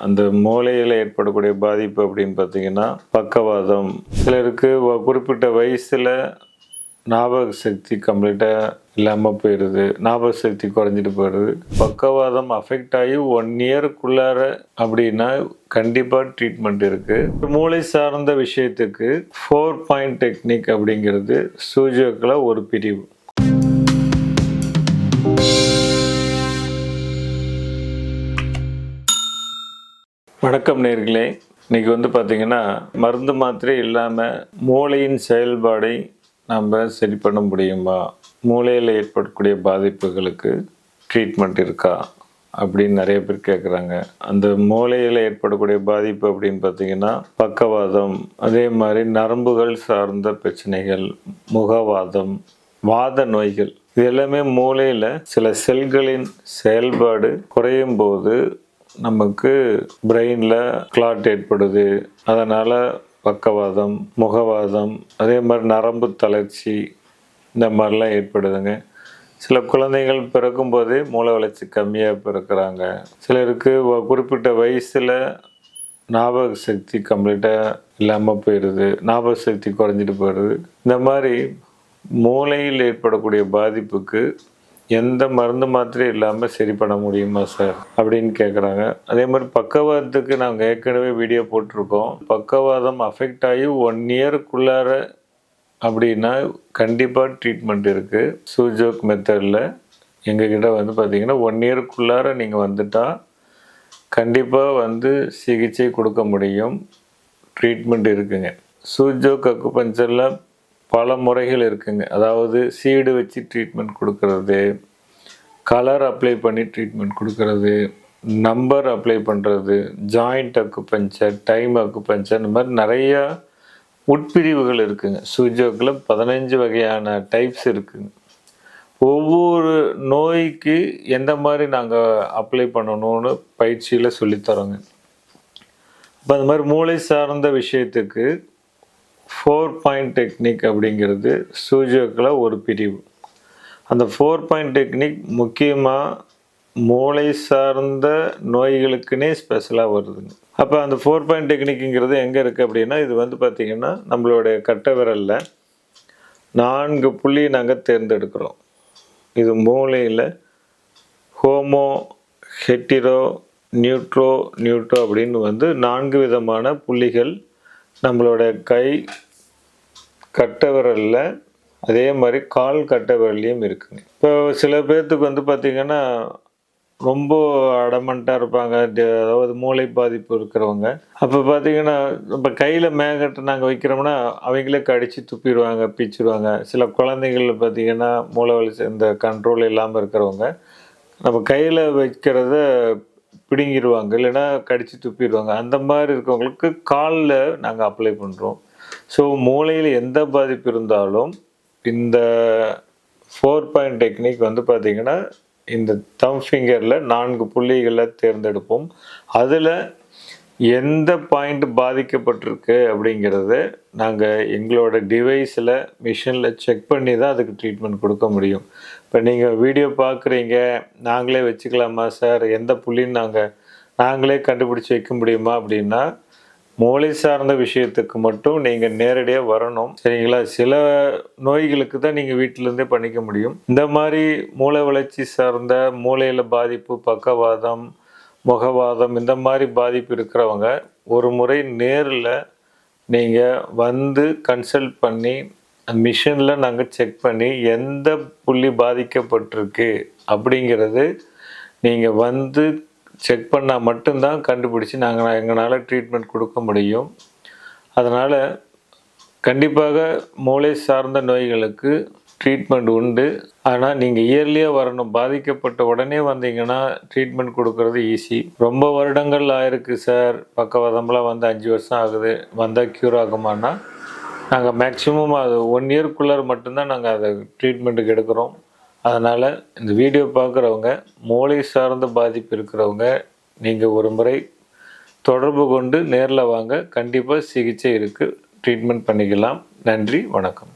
அந்த மூளையில் ஏற்படக்கூடிய பாதிப்பு அப்படின்னு பார்த்தீங்கன்னா பக்கவாதம். சிலருக்கு வ- குறிப்பிட்ட வயசில் ஞாபக சக்தி கம்ப்ளீட்டாக இல்லாமல் போயிடுது. ஞாபக சக்தி குறைஞ்சிட்டு போயிடுது. பக்கவாதம் அஃபெக்ட் ஆகி ஒன் இயருக்குள்ளார அப்படின்னா கண்டிப்பாக ட்ரீட்மெண்ட் இருக்குது மூளை சார்ந்த விஷயத்துக்கு ஃபோர் பாயிண்ட் டெக்னிக் அப்படிங்கிறது சூஜோக்கில் ஒரு பிரிவு. வணக்கம் நேர்களே. இன்னைக்கு வந்து பார்த்திங்கன்னா மருந்து மாத்திரை இல்லாமல் மூளையின் செயல்பாடை நம்ம சரி பண்ண முடியுமா? மூளையில் ஏற்படக்கூடிய பாதிப்புகளுக்கு ட்ரீட்மெண்ட் இருக்கா? அப்படின்னு நிறைய பேர் கேட்குறாங்க அந்த மூளையில் ஏற்படக்கூடிய பாதிப்பு அப்படின்னு பார்த்தீங்கன்னா பக்கவாதம் அதே மாதிரி நரம்புகள் சார்ந்த பிரச்சனைகள் முகவாதம் வாத நோய்கள். இது எல்லாமே மூளையில் சில செல்களின் செயல்பாடு குறையும் போது நமக்கு பிரெயினில் கிளாட் ஏற்படுது. அதனால் பக்கவாதம் முகவாதம் அதே மாதிரி நரம்பு தளர்ச்சி இந்த மாதிரிலாம் ஏற்படுதுங்க. சில குழந்தைகள் பிறக்கும் போதே மூளை வளர்ச்சி கம்மியாக பிறக்கிறாங்க. சிலருக்கு குறிப்பிட்ட வயசில் ஞாபக சக்தி கம்ப்ளீட்டாக இல்லாமல் போயிடுது ஞாபக சக்தி குறைஞ்சிட்டு போயிடுது இந்த மாதிரி மூளையில் ஏற்படக்கூடிய பாதிப்புக்கு எந்த மருந்து மாத்திரை இல்லாமல் சரி பண்ண முடியுமா சார் அப்படின்னு கேட்குறாங்க அதே மாதிரி பக்கவாதத்துக்கு நாங்கள் ஏற்கனவே வீடியோ போட்டிருக்கோம். பக்கவாதம் அஃபெக்ட் ஆகி ஒன் இயருக்குள்ளார அப்படின்னா கண்டிப்பாக ட்ரீட்மெண்ட் இருக்குது சூஜோக் மெத்தடில் எங்ககிட்ட வந்து பார்த்தீங்கன்னா ஒன் இயருக்குள்ளார நீங்கள் வந்துட்டால் கண்டிப்பாக வந்து சிகிச்சை கொடுக்க முடியும். ட்ரீட்மெண்ட் இருக்குங்க. சூஜோக் அக்குபஞ்சரில் பல முறைகள் இருக்குங்க. அதாவது சீடு வச்சு ட்ரீட்மெண்ட் கொடுக்கறது கலர் அப்ளை பண்ணி ட்ரீட்மெண்ட் கொடுக்கறது நம்பர் அப்ளை பண்ணுறது ஜாயிண்ட் அக்குப்பஞ்சர் டைம் அக்குப்பஞ்சர் இந்த மாதிரி நிறையா உட்பிரிவுகள் இருக்குங்க. சுஜோக்கில் பதினஞ்சு வகையான டைப்ஸ் இருக்குங்க. ஒவ்வொரு நோய்க்கு எந்த மாதிரி நாங்கள் அப்ளை பண்ணணும்னு பயிற்சியில் சொல்லித்தரோங்க இப்போ அந்த மாதிரி மூளை சார்ந்த விஷயத்துக்கு ஃபோர் பாயிண்ட் டெக்னிக் அப்படிங்கிறது சூஜோக்கில் ஒரு பிரிவு. அந்த ஃபோர் பாயிண்ட் டெக்னிக் முக்கியமாக மூளை சார்ந்த நோய்களுக்குன்னே ஸ்பெஷலாக வருதுங்க. அப்போ அந்த ஃபோர் பாயிண்ட் டெக்னிக்குங்கிறது எங்கே இருக்குது அப்படின்னா இது வந்து பார்த்திங்கன்னா நம்மளுடைய கட்ட விரலில் நான்கு புள்ளி நாங்கள் தேர்ந்தெடுக்கிறோம். இது மூளையில் ஹோமோ ஹெட்டிரோ நியூட்ரோ நியூட்ரோ அப்படின்னு வந்து நான்கு விதமான புள்ளிகள் நம்மளோட கை கட்ட விரலில் அதே மாதிரி கால் கட்ட விரல்லையும் இருக்குங்க. இப்போ சில பேர்த்துக்கு வந்து பார்த்திங்கன்னா ரொம்ப அடமண்ட்டாக இருப்பாங்க. அதாவது மூளை பாதிப்பு இருக்கிறவங்க. அப்போ பார்த்தீங்கன்னா இப்போ கையில் மேகட்டை நாங்கள் வைக்கிறோம்னா அவங்களே கடித்து துப்பிடுவாங்க பிச்சுடுவாங்க. சில குழந்தைகள் பார்த்திங்கன்னா மூளை வலி இந்த கண்ட்ரோல் இல்லாமல் இருக்கிறவங்க நம்ம கையில் வைக்கிறத பிடுங்கிடுவாங்க. இல்லைன்னா கடித்து துப்பிடுவாங்க. அந்த மாதிரி இருக்கவங்களுக்கு காலில் நாங்கள் அப்ளை பண்ணுறோம் ஸோ மூளையில் எந்த பாதிப்பு இருந்தாலும் இந்த ஃபோர் பாயிண்ட் டெக்னிக் வந்து பார்த்திங்கன்னா இந்த தம் ஃபிங்கரில் நான்கு புள்ளிகளை தேர்ந்தெடுப்போம். அதில் எந்த பாயிண்ட் பாதிக்கப்பட்டிருக்கு அப்படிங்கிறத நாங்கள் எங்களோட டிவைஸில் மிஷினில் செக் பண்ணி தான் அதுக்கு ட்ரீட்மெண்ட் கொடுக்க முடியும். இப்போ நீங்கள் வீடியோ பார்க்குறீங்க நாங்களே வச்சுக்கலாமா சார் எந்த புள்ளின்னு நாங்கள் நாங்களே கண்டுபிடிச்சி வைக்க முடியுமா அப்படின்னா மூளை சார்ந்த விஷயத்துக்கு மட்டும் நீங்கள் நேரடியாக வரணும். சரிங்களா? சில நோய்களுக்கு தான் நீங்கள் வீட்டிலேருந்தே பண்ணிக்க முடியும். இந்த மாதிரி மூளை வளர்ச்சி சார்ந்த மூளையில் பாதிப்பு பக்கவாதம் முகவாதம் இந்த மாதிரி பாதிப்பு இருக்கிறவங்க ஒரு முறை நேரில் நீங்கள் வந்து கன்சல்ட் பண்ணி மிஷினில் நாங்கள் செக் பண்ணி எந்த புள்ளி பாதிக்கப்பட்டிருக்கு அப்படிங்கிறது நீங்கள் வந்து செக் பண்ணால் மட்டும்தான் கண்டுபிடிச்சி நாங்கள் எங்களால் ட்ரீட்மெண்ட் கொடுக்க முடியும். அதனால் கண்டிப்பாக மூளை சார்ந்த நோய்களுக்கு ட்ரீட்மெண்ட் உண்டு. ஆனால் நீங்கள் இயர்லியாக வரணும் பாதிக்கப்பட்ட உடனே வந்தீங்கன்னா ட்ரீட்மெண்ட் கொடுக்கறது ஈஸி ரொம்ப வருடங்கள் ஆயிருக்கு சார் பக்கவாதம்லாம் வந்து அஞ்சு வருஷம் ஆகுது. வந்தால் க்யூர் ஆகுமான்னா நாங்கள் மேக்ஸிமம் அது ஒன் இயர்க்குள்ளே மட்டும்தான் நாங்கள் அதை ட்ரீட்மெண்ட்டுக்கு எடுக்கிறோம். அதனால் இந்த வீடியோ பார்க்குறவங்க மூளை சார்ந்த பாதிப்பு இருக்கிறவங்க நீங்கள் ஒரு முறை தொடர்பு கொண்டு நேரில் வாங்க. கண்டிப்பாக சிகிச்சை இருக்குது ட்ரீட்மெண்ட் பண்ணிக்கலாம். நன்றி. வணக்கம்.